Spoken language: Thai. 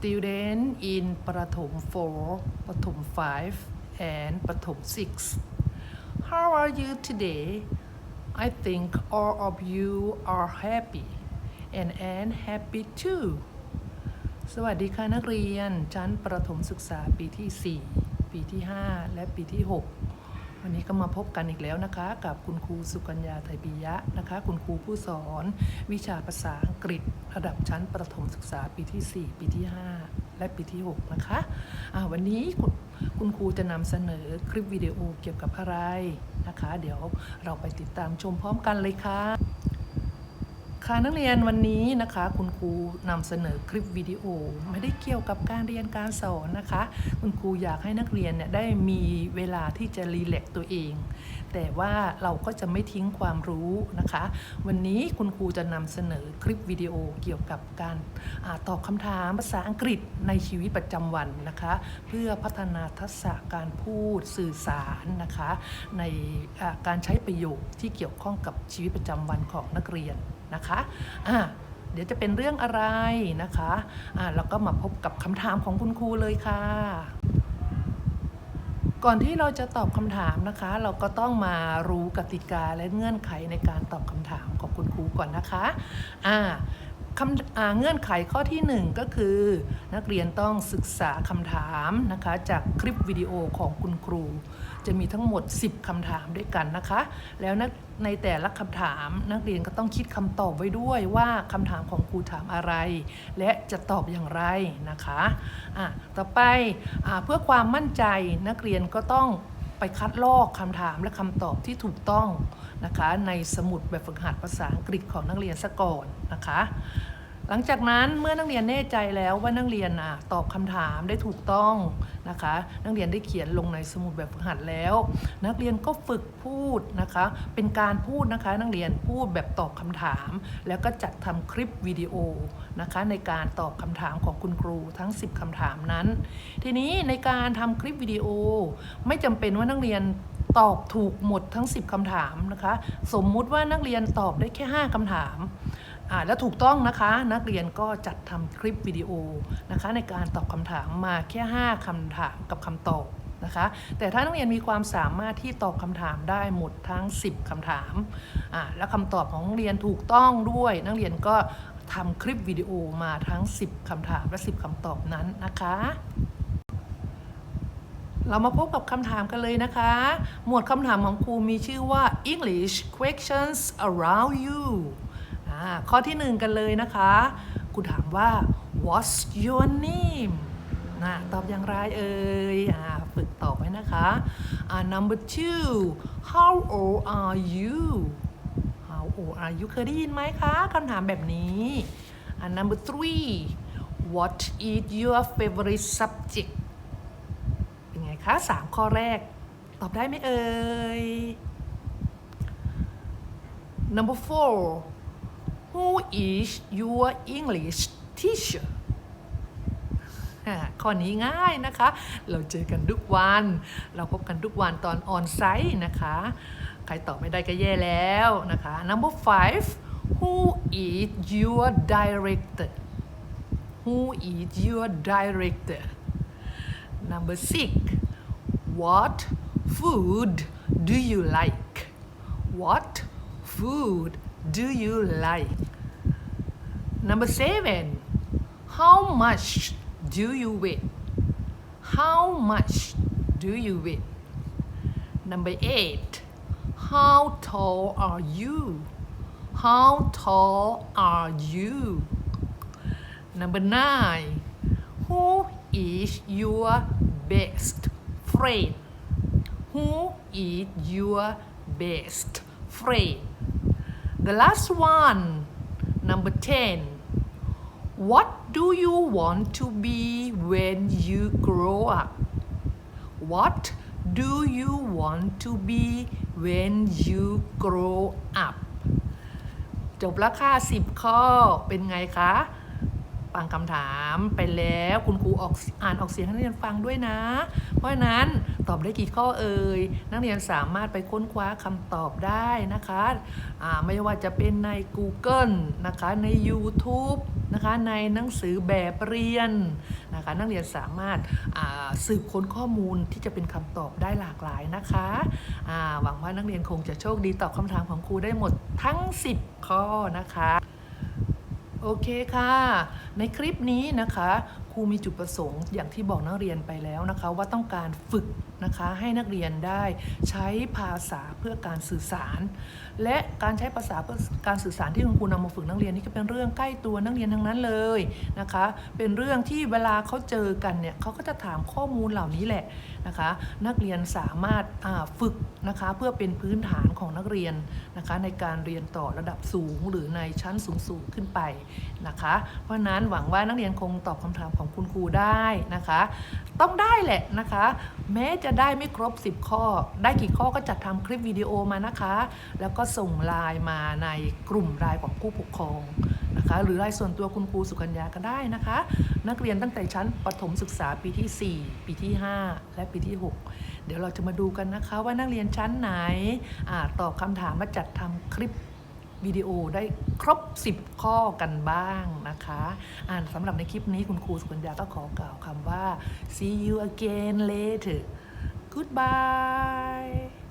Student in ประถม4ประถม5 and ประถม6 How are you today I think all of you are happy and Anne happy too สวัสดีค่ะนักเรียน ชั้นประถมศึกษาปีที่ 4 ปีที่ 5 และปีที่ 6 วันนี้ก็มาพบกันอีกแล้วนะคะ กับคุณครูสุกัญญาไทยปิยะนะคะ คุณครูผู้สอน วิชาภาษาอังกฤษ ระดับชั้นประถมศึกษาปีที่ 4 ปีที่ 5 และปีที่ 6 นะคะะวันนี้คุณคุณครูจะนำเสนอคลิปวิดีโอเกี่ยวกับอะไรนะคะ เดี๋ยวเราไปติดตามชมพร้อมกันเลยค่ะ ค่ะนักเรียนวันนี้นะคะ คุณครูนำเสนอคลิปวิดีโอ ไม่ได้เกี่ยวกับการเรียนการสอนนะคะ คุณครูอยากให้นักเรียนเนี่ยได้มีเวลาที่จะรีแลกตัวเอง แต่ว่าเราก็จะไม่ทิ้งความรู้นะคะ วันนี้คุณครูจะนำเสนอคลิปวิดีโอเกี่ยวกับการอตอบคำถามภาษาอังกฤษในชีวิตประจำวันนะคะ เพื่อพัฒนาทักษะการพูดสื่อสารนะคะ ในการใช้ประโยคที่เกี่ยวข้องกับชีวิตประจำวันของนักเรียน นะคะอ่าเดี๋ยวจะเป็นเรื่องอะไรนะคะอ่าแล้วก็มาพบกับคำถามของคุณครูเลยค่ะ ก่อนที่เราจะตอบคำถามนะคะ เราก็ต้องมารู้กติกาและเงื่อนไขในการตอบคำถามของคุณครูก่อนนะคะอ่า คำเงื่อนไขข้อที่หนึ่งก็คือ นักเรียนต้องศึกษาคำถามนะคะ จากคลิปวิดีโอของคุณครู จะมีทั้งหมด 10คำถามด้วยกันนะคะ แล้วในแต่ละคำถามนักเรียนก็ต้องคิดคำตอบไว้ด้วยว่าคำถามของครูถามอะไร และจะตอบอย่างไรนะคะะต่อไปอเพื่อความมั่นใจนักเรียนก็ต้อง ไปคัดลอกคำถามและคำตอบที่ถูกต้องนะคะในสมุดแบบฝึกหัดภาษาอังกฤษของนักเรียนซะก่อนนะคะ หลังจากนั้นเมื่อนักเรียนแน่ใจแล้วว่านักเรียนอะตอบคำถามได้ถูกต้องนะคะ นักเรียนได้เขียนลงในสมุดแบบฝึกหัดแล้ว นักเรียนก็ฝึกพูดนะคะ เป็นการพูดนะคะ นักเรียนพูดแบบตอบคำถาม แล้วก็จัดทำคลิปวิดีโอนะคะในการตอบคำถามของคุณครูทั้ง 10คำถามนั้น ทีนี้ในการทำคลิปวิดีโอ ไม่จำเป็นว่านักเรียนตอบถูกหมดทั้ง 10คำถามนะคะ สมมุติว่านักเรียนตอบได้แค่ 5คำถาม และถูกต้องนะคะนักเรียนก็จัดทำคลิปวิดีโอนะคะในการตอบคำถามมาแค่ 5คำถามกับคำตอบนะคะ แต่ถ้านักเรียนมีความสามารถที่ตอบคำถามได้หมดทั้ง 10คำถามอ่าและคำตอบของนักเรียนถูกต้องด้วย นักเรียนก็ทำคลิปวิดีโอมาทั้ง 10คำถามและ 10คำตอบนั้นนะคะเรามาพบกับคำถามกันเลยนะคะ หมวดคำถามของครูมีชื่อว่า English questions around you ข้อที่หนึ่งกันเลยนะคะครูถามว่า What's your name นะตอบอย่างไรเอ่ยฝึกตอบไว้นะคะ number two How old are you How old are you เคยได้ยินไหมคะคำถามแบบนี้ number three What is your favorite subject เป็นไงคะสามข้อแรก ตอบได้ไหมเอ่ย number four who is your English teacher ข้อนี้ง่ายนะคะ เราเจอกันทุกวัน เราพบกันทุกวันตอนออนไซต์นะคะ ใครตอบไม่ได้ก็แย่แล้วนะคะ number five who is your director who is your director Number six, what food do you like? What food do you like? Number seven, how much do you weigh? How much do you weigh? Number eight, how tall are you? How tall are you? Number nine, who is your best friend? Who is your best friend? The last one, number 10. What do you want to be when you grow up? What do you want to be when you grow up? จบแล้วค่ะ10 ข้อเป็นไงคะ ฟังคำถามไปแล้วคุณครูออกอ่านออกเสียงให้นักเรียนฟังด้วยนะ เพราะฉะนั้นตอบได้กี่ข้อเอ่ยนักเรียนสามารถไปค้นคว้าคำตอบได้นะคะอ่าไม่ว่าจะเป็นใน Google นะคะใน YouTube นะคะในหนังสือแบบเรียนนะคะนักเรียนสามารถสืบค้นข้อมูลที่จะเป็นคำตอบได้หลากหลายนะคะหวังว่านักเรียนคงจะโชคดีตอบคำถามของครูได้หมดทั้ง 10 ข้อนะคะ โอเคค่ะ ในคลิปนี้นะคะ รูมีจุดประสงค์ อย่างที่บอกนักเรียนไปแล้วนะคะว่าต้องการฝึกนะคะให้นักเรียนได้ใช้ภาษาเพื่อการสื่อสาร และการใช้ภาษาเพื่อการสื่อสารที่คุณครูนำมาฝึกนักเรียนนี่ก็เป็นเรื่องใกล้ตัวนักเรียนทั้งนั้นเลยนะคะเป็นเรื่องที่เวลาเขาเจอกันเนี่ยเขาก็จะถามข้อมูลเหล่านี้แหละนะคะนักเรียนสามารถฝึกนะคะเพื่อเป็นพื้นฐานของนักเรียนนะคะในการเรียนต่อระดับสูงหรือในชั้นสูงๆขึ้นไปนะคะเพราะฉะนั้นหวังว่านักเรียนคงตอบคำถามของคุณครูได้นะคะ ต้องได้แหละนะคะ แม้จะได้ไม่ครบ 10 ข้อ ได้กี่ข้อก็จัดทำคลิปวิดีโอมานะคะ แล้วก็ส่งไลน์มาในกลุ่มไลน์ของผู้ปกครองนะคะหรือไลน์ส่วนตัวคุณครูสุกัญญาก็ได้นะคะ นักเรียนตั้งแต่ชั้นประถมศึกษาปีที่ 4 ปีที่ 5 และปีที่ 6 เดี๋ยวเราจะมาดูกันนะคะว่านักเรียนชั้นไหนอตอบคำถามมาจัดทำคลิป วิดีโอได้ครบ 10 ข้อกันบ้างนะคะ อ่านสำหรับในคลิปนี้คุณครูสุกัญญาก็ขอกล่าวคำว่า see you again later goodbye